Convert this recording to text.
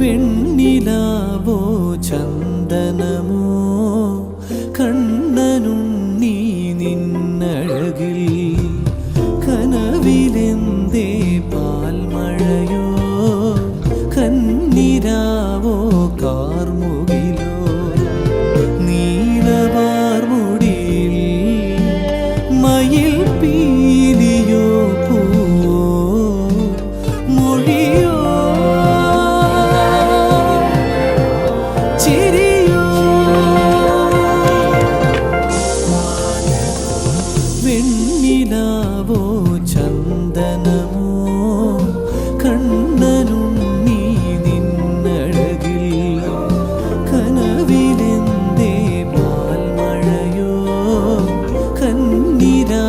വെണ്ണിലാവോ ചന്ദനമോ? കണ്ണനും നീ നിന്നഴകിൽ കനവിലെന്തേ പാൽമഴയോ? കന്നിരാവോ കാർമുകിലോ? നീലവാർമുടിയിൽ മയിൽ പീലിയോ പോ മൊഴി നിലാവോ ചന്ദനമോ? കണ്ണനും നീ നിന്നഴകിൽ കനവിലെന്തേ പാൽമഴയോ കന്നിരാ